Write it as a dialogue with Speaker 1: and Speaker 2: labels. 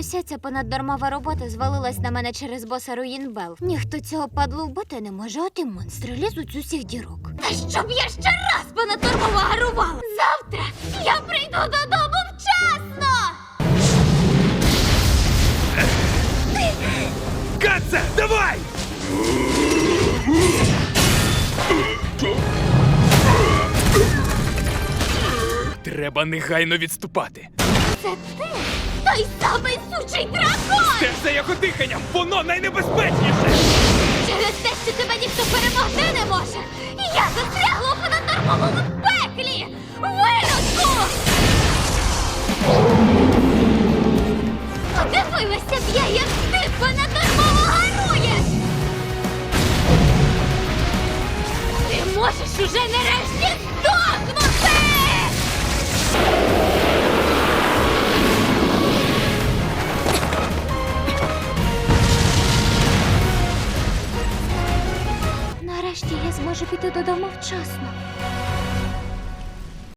Speaker 1: Уся ця понаднормова робота звалилась на мене через боса Руїнбел. Ніхто цього падлу вбити не може, от і монстри лізуть з усіх дірок. Та щоб я ще раз понаднормово гарувала! Завтра я прийду додому вчасно!
Speaker 2: Катце, давай! Треба негайно відступати.
Speaker 1: Це ти? Той самий сучий дракон!
Speaker 2: Теж за його диханням, воно найнебезпечніше!
Speaker 1: Через те, що тебе ніхто перемогти не може! Я застрягла у понаднормовому пеклі! Виродку! Подивилася б я, як ти понаднормово гаруєш! Ти можеш уже нарешті здохнути! Нарешті я зможу піти додому вчасно.